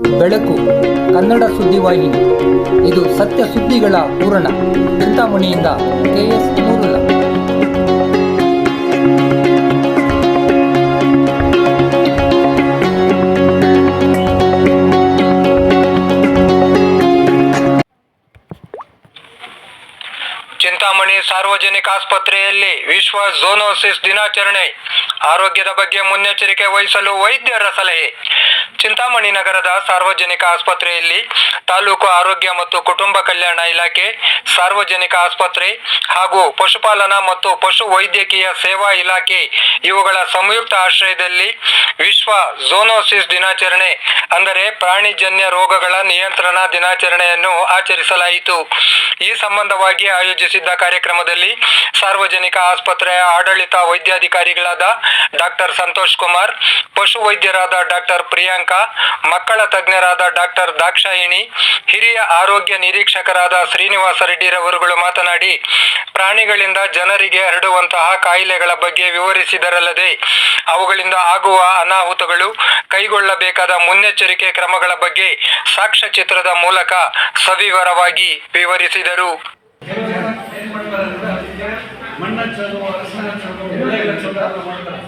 ಬೆಳಕು, ಕನ್ನಡ ಸುದ್ದಿವಾಹಿನಿ ಇದು ಸತ್ಯ ಸುದ್ದಿಗಳ ಪೂರಣ ಚಿಂತಾಮಣಿಯಿಂದ ಕೆಎಸ್ ಮೂರುಲ ಚಿಂತಾಮಣಿ ಸಾರ್ವಜನಿಕ ಆಸ್ಪತ್ರೆಯಲ್ಲಿ ವಿಶ್ವ ಝೋನೋಸಿಸ್ ದಿನಾಚರಣೆ. ಆರೋಗ್ಯದ ಬಗ್ಗೆ ಮುನ್ನೆಚ್ಚರಿಕೆ ವಹಿಸಲು ವೈದ್ಯರ ಸಲಹೆ. ಚಿಂತಾಮಣಿ ನಗರದ ಸಾರ್ವಜನಿಕ ಆಸ್ಪತ್ರೆಯಲ್ಲಿ ತಾಲೂಕು ಆರೋಗ್ಯ ಮತ್ತು ಕುಟುಂಬ ಕಲ್ಯಾಣ ಇಲಾಖೆ, ಸಾರ್ವಜನಿಕ ಆಸ್ಪತ್ರೆ ಹಾಗೂ ಪಶುಪಾಲನಾ ಮತ್ತು ಪಶು ವೈದ್ಯಕೀಯ ಸೇವಾ ಇಲಾಖೆ ಇವುಗಳ ಸಂಯುಕ್ತ ಆಶ್ರಯದಲ್ಲಿ ವಿಶ್ವ ಝೋನೋಸಿಸ್ ದಿನಾಚರಣೆ ಅಂದರೆ ಪ್ರಾಣಿಜನ್ಯ ರೋಗಗಳ ನಿಯಂತ್ರಣ ದಿನಾಚರಣೆಯನ್ನು ಆಚರಿಸಲಾಯಿತು. ಈ ಸಂಬಂಧವಾಗಿ ಆಯೋಜಿಸಿದ್ದ ಕಾರ್ಯಕ್ರಮದಲ್ಲಿ ಸಾರ್ವಜನಿಕ ಆಸ್ಪತ್ರೆಯ ಆಡಳಿತ ವೈದ್ಯಾಧಿಕಾರಿಗಳಾದ ಡಾಕ್ಟರ್ ಸಂತೋಷ್ ಕುಮಾರ್, ಪಶು ವೈದ್ಯರಾದ ಡಾಕ್ಟರ್ ಪ್ರಿಯಾಂಕಾ ಮಕ್ಕಳ ತಜ್ಞರಾದ ಡಾಕ್ಟರ್ ದಾಕ್ಷಾಯಿಣಿ, ಹಿರಿಯ ಆರೋಗ್ಯ ನಿರೀಕ್ಷಕರಾದ ಶ್ರೀನಿವಾಸ ರೆಡ್ಡಿರವರುಗಳು ಮಾತನಾಡಿ, ಪ್ರಾಣಿಗಳಿಂದ ಜನರಿಗೆ ಹರಡುವಂತಹ ಕಾಯಿಲೆಗಳ ಬಗ್ಗೆ ವಿವರಿಸಿದರಲ್ಲದೆ, ಅವುಗಳಿಂದ ಆಗುವ ಅನಾಹುತಗಳು, ಕೈಗೊಳ್ಳಬೇಕಾದ ಮುನ್ನೆಚ್ಚರಿಕೆ ಕ್ರಮಗಳ ಬಗ್ಗೆ ಸಾಕ್ಷ್ಯಚಿತ್ರದ ಮೂಲಕ ಸವಿವರವಾಗಿ ವಿವರಿಸಿದರು. ಮಣ್ಣ ಚಲೋ ಎಲ್ಲ ಮಾಡ್ತಾರೆ.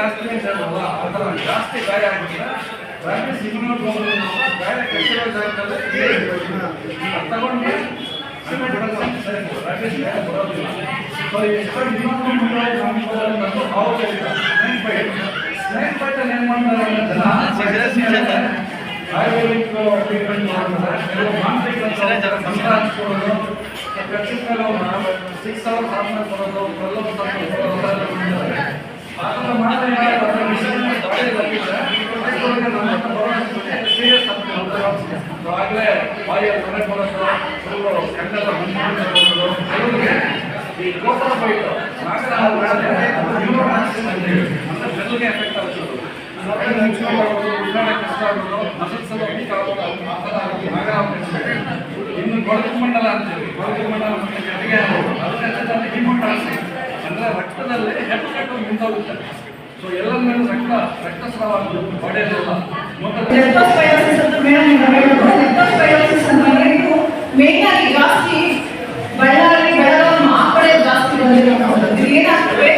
ಅಂತ ಹೇಳೋಲ್ಲ ಆ ಥರ ಜಾಸ್ತಿ ಗಾಯ ಆಗಿದ್ರೆ ರಾಬಿಸ್ ಇಮ್ಯುನೋಗ್ಲೋಬುಲಿನ್ ಅಂತ ಗಾಯ ಕಟ್ಟಿರೋ ಜಾಗದಲ್ಲಿ ಅದು ತಗೊಂಡು ಸಿಮೆಂಟ್ ಹೊಡೆದ್ರೆ ಸರಿ ರಾಬಿಸ್ ಗಾಯ ಬರೋದಿಲ್ಲ ಸೊ ಎಷ್ಟು ಇಮ್ಯುನೋಗ್ಲೋಬುಲಿನ್ ಅನ್ನೋದು ಔಷಧ ಸ್ನೇಕ್ ಬೈಟ್ ಸ್ನೇಕ್ ಬೈಟ್ ಅಲ್ಲಿ ಏನು ಮಾಡ್ತಾರೆ ಅಂದ್ರೆ ಜನ ಆಯುರ್ವೇದಿಕ್ ಟ್ರೀಟ್ಮೆಂಟ್ ಮಾಡ್ತಾರೆ ಕೆಲವು ಮಾನಸಿಕ ಕಚ್ಚಿದ ಮೇಲೆ ಸಿಕ್ಸ್ ಅವರ್ಸ್ ಆದ್ಮೇಲೆ ಕೊಡೋದು ಪ್ರಲೋಭ ಕೊಡೋದು ಥರ ಮಾಡಿದ್ರೆ ಬರೋದು ಆಗ್ತದೆ. So ಆಗ್ಲೇ ಬಾಯಲ್ಲಿ ಮನೆ ಬರೋದು ಫುಲ್ಲು ಕಣ್ಣೆಲ್ಲ ಬಂದ್ಬಿಟ್ಟು ಕೆಲವ್ರಿಗೆ ಈ ಕೋಪರ ಬೈಟು ನಾಗರ ಹಾವು ಬೆಳೆದ್ರೆ ಅದು ನ್ಯೂರೋಟಾಕ್ಸಿನ್ ಅಂತ ಹೇಳಿ ಅಂದ್ರೆ ಬೆನ್ನಿಗೆ ಎಫೆಕ್ಟ್ ಆಗುತ್ತೆ ಹೊರಗಡೆ ನಾಗರ ಹಾವು ಕಚ್ಚಿದ್ರೆ. ಇನ್ನು ಕೊಳಕು ಮಂಡಲ ಅಂತೀವಿ ಕೊಳಕು ಮಂಡಲ ಮತ್ತೆ ಅದನ್ನೆಲ್ಲ ಹಿಮೋಟಾಕ್ಸಿನ್ ಅಂದ್ರೆ ರಕ್ತದಲ್ಲಿ ಹೆಪ್ಪು ನಿಂತೋಗುತ್ತೆ ಸೊ ಎಲ್ಲ ಮೇಲೆ ರಕ್ತ ರಕ್ತಸ್ರಾವ ಆಗೋದು ಅಂತಂದ್ರೆ ಇದು ಜಾಸ್ತಿ ಬಳ್ಳಾರಿ ಬೆಳಗಾವಿ ಆ ಜಾಸ್ತಿ ಬಂದಿರೋದು ಏನಾಗ್ತದೆ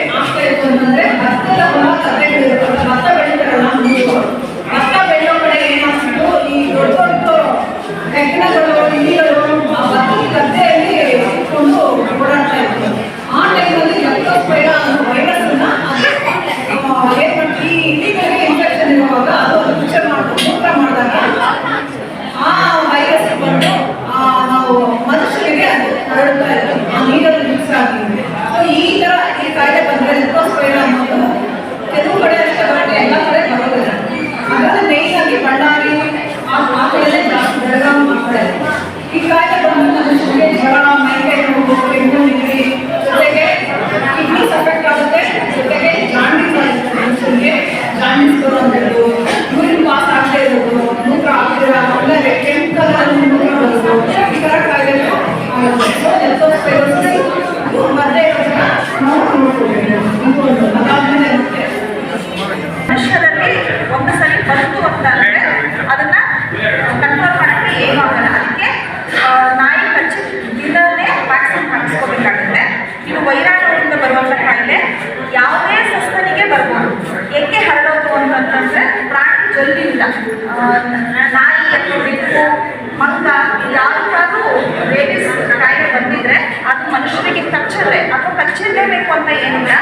ಕಚ್ಚಿದ್ರೆ ಅಥವಾ ಕಚ್ಚಿರ್ಲೇಬೇಕು ಅಂತ ಏನಿಲ್ಲ.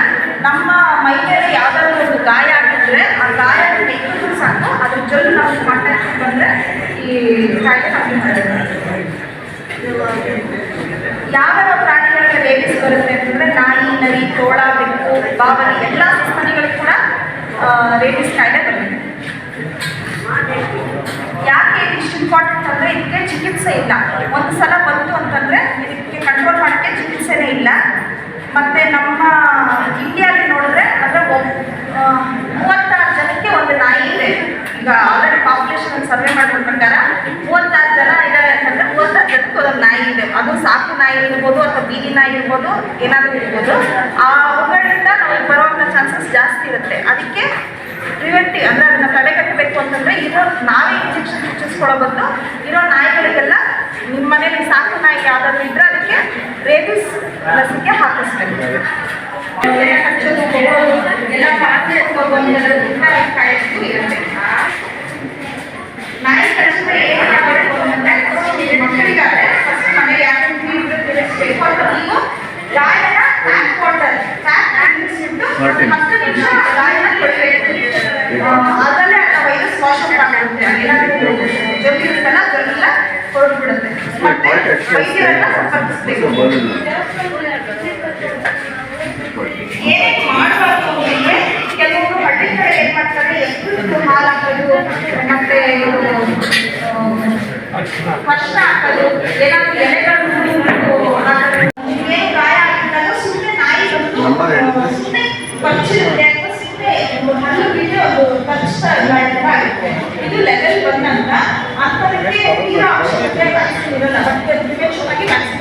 ನಮ್ಮ ಮೈಮೇಲೆ ಯಾವ್ದಾದ್ರು ಒಂದು ಗಾಯ ಆಗಿದ್ರೆ ಆ ಗಾಯ ತೆಗೆದು ಸಾಕು. ಅದ್ರ ಜೊತೆ ನಾವು ಕಾಂಟ್ಯಾಕ್ಟ್ ಬಂದರೆ ಈ ಕಾಯಿಲೆ ಕಮ್ಮಿ ಮಾಡಬೇಕು ಯಾವ್ಯಾವ ಪ್ರಾಣಿಗಳಿಗೆ ರೇಬಿಸ್ ಬರುತ್ತೆ ಅಂತಂದ್ರೆ ನಾಯಿ, ನರಿ, ತೋಳ, ಬೆಕ್ಕು, ಬಾವಲಿ, ಎಲ್ಲ ಸಸ್ತನಿಗಳಿಗೆ ಕೂಡ ರೇಬಿಸ್ ಕಾಯಿಲೆ ಬರುತ್ತೆ. ಇಂಪಾರ್ಟೆಂಟ್ ಅಂದರೆ ಇದಕ್ಕೆ ಚಿಕಿತ್ಸೆ ಇಲ್ಲ. ಒಂದು ಸಲ ಬಂತು ಅಂತಂದರೆ ಇದಕ್ಕೆ ಕಂಟ್ರೋಲ್ ಮಾಡೋಕ್ಕೆ ಚಿಕಿತ್ಸೆನೇ ಇಲ್ಲ. ಮತ್ತು ನಮ್ಮ ಇಂಡಿಯಾದಲ್ಲಿ ನೋಡಿದ್ರೆ ಅಂದರೆ ಮೂವತ್ತಾರು ಜನಕ್ಕೆ ಒಂದು ನಾಯಿ ಇದೆ. ಈಗ ಆಲ್ರೆಡಿ ಪಾಪ್ಯುಲೇಷನ್ ಸರ್ವೆ ಮಾಡಿದ ಪ್ರಕಾರ ಮೂವತ್ತಾರು ಜನ ಇದ್ದಾರೆ ಅಂತಂದರೆ ಮೂವತ್ತಾರು ಜನಕ್ಕೆ ಒಂದೊಂದು ನಾಯಿ ಇದೆ. ಅದು ಸಾಕು ನಾಯಿ ಇರ್ಬೋದು ಅಥವಾ ಬೀದಿ ನಾಯಿ ಇರ್ಬೋದು, ಏನಾದರೂ ಇರ್ಬೋದು. ಆ ಬರುವಂಥ ಚಾನ್ಸಸ್ ಜಾಸ್ತಿ ಇರುತ್ತೆ. ಅದಕ್ಕೆ ಪ್ರಿವೆಂಟಿವ್ ಅಂದರೆ ಅದನ್ನು ತಡೆಗಟ್ಟಬೇಕು ಅಂತಂದರೆ ಇರೋ ನಾವೇ ಇಂಜೆಕ್ಷನ್ ಚುಚ್ಚಿಸ್ಕೊಳ್ಳೋ ಬಂದು ಇರೋ ನಾಯಿಗಳಿಗೆಲ್ಲ ನಿಮ್ಮ ಮನೇಲಿ ಸಾಕು ನಾಯಿ ಯಾವುದಾದ್ರು ಇದ್ದರೆ ಅದಕ್ಕೆ ರೇಬಿಸ್ ಲಸಿಕೆ ಹಾಕಿಸ್ಬೇಕು. ಎಲ್ಲ ಪಾತ್ರೆ ಜೊತೆ ಇರುತ್ತಲ್ಲ ಅದೆಲ್ಲ ಹೊರಡ್ಬಿಡುತ್ತೆ ಮತ್ತೆ ವೈದ್ಯರನ್ನ ಸಂಪರ್ಕಿಸ್ಬೇಕು. ಮಾಡಬಾರ್ದು ಹಳ್ಳಿ ಕಡೆ ಏನ್ ಮಾಡ್ತಾರೆ ಎಷ್ಟು ಹಾಲು ಹಾಕೋದು ಮತ್ತೆ ಹಾಕೋದು ಏನಾದ್ರು ಎಲೆಗಳನ್ನು ಹಾಕೋದು ಏನು ಗಾಯ ಆಗಿದ್ದಾಗ ಸುಮ್ಮನೆ ನಾಯಿ ಬಂದು ಸುಮ್ಮನೆ ಕಚ್ಚಿರುತ್ತೆ ಅಥವಾ ಸುಮ್ಮನೆ ಹಲ್ಲು ಬಿದ್ದು ಅದು ಕಚ್ತಾ ಗಾಯ ಥರ ಆಗುತ್ತೆ ಇದು ಲೆವೆಲ್ ಬಂದಂತ ಅಂಥದಕ್ಕೆ ತೀರಾ ಅವಶ್ಯಕತೆ ವ್ಯಾಕ್ಸಿನ್ ಇರಲ್ಲ ಮತ್ತೆ ಪ್ರಿವೆನ್ಷನ್ ಆಗಿ ವ್ಯಾಕ್ಸಿನ್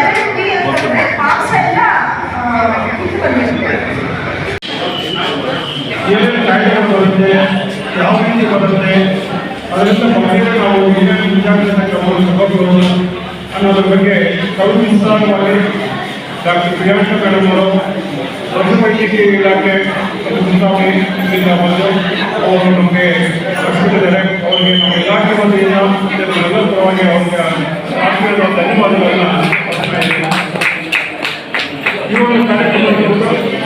ಡಾಕ್ಟರ್ ಪ್ರಿಯಾಂಕ ಮೇಡಮ್ ಅವರು ಪಶುವೈದ್ಯಕೀಯ ಇಲಾಖೆ ಮುನ್ಸಾಮಿ ಇಲ್ಲಿಂದ ಬಂದು ಅವರು ನಮಗೆ ಕಳಿಸಿದ್ದಾರೆ. ಅವರಿಗೆ ನಮ್ಮ ಇಲಾಖೆ ವತಿಯಿಂದ ಮತ್ತೆ ಪರವಾಗಿ ಅವರಿಗೆ ಆತ್ಮೀಯವಾದ ಧನ್ಯವಾದಗಳನ್ನು ಈ ಒಂದು ಕಾರ್ಯಕ್ರಮದ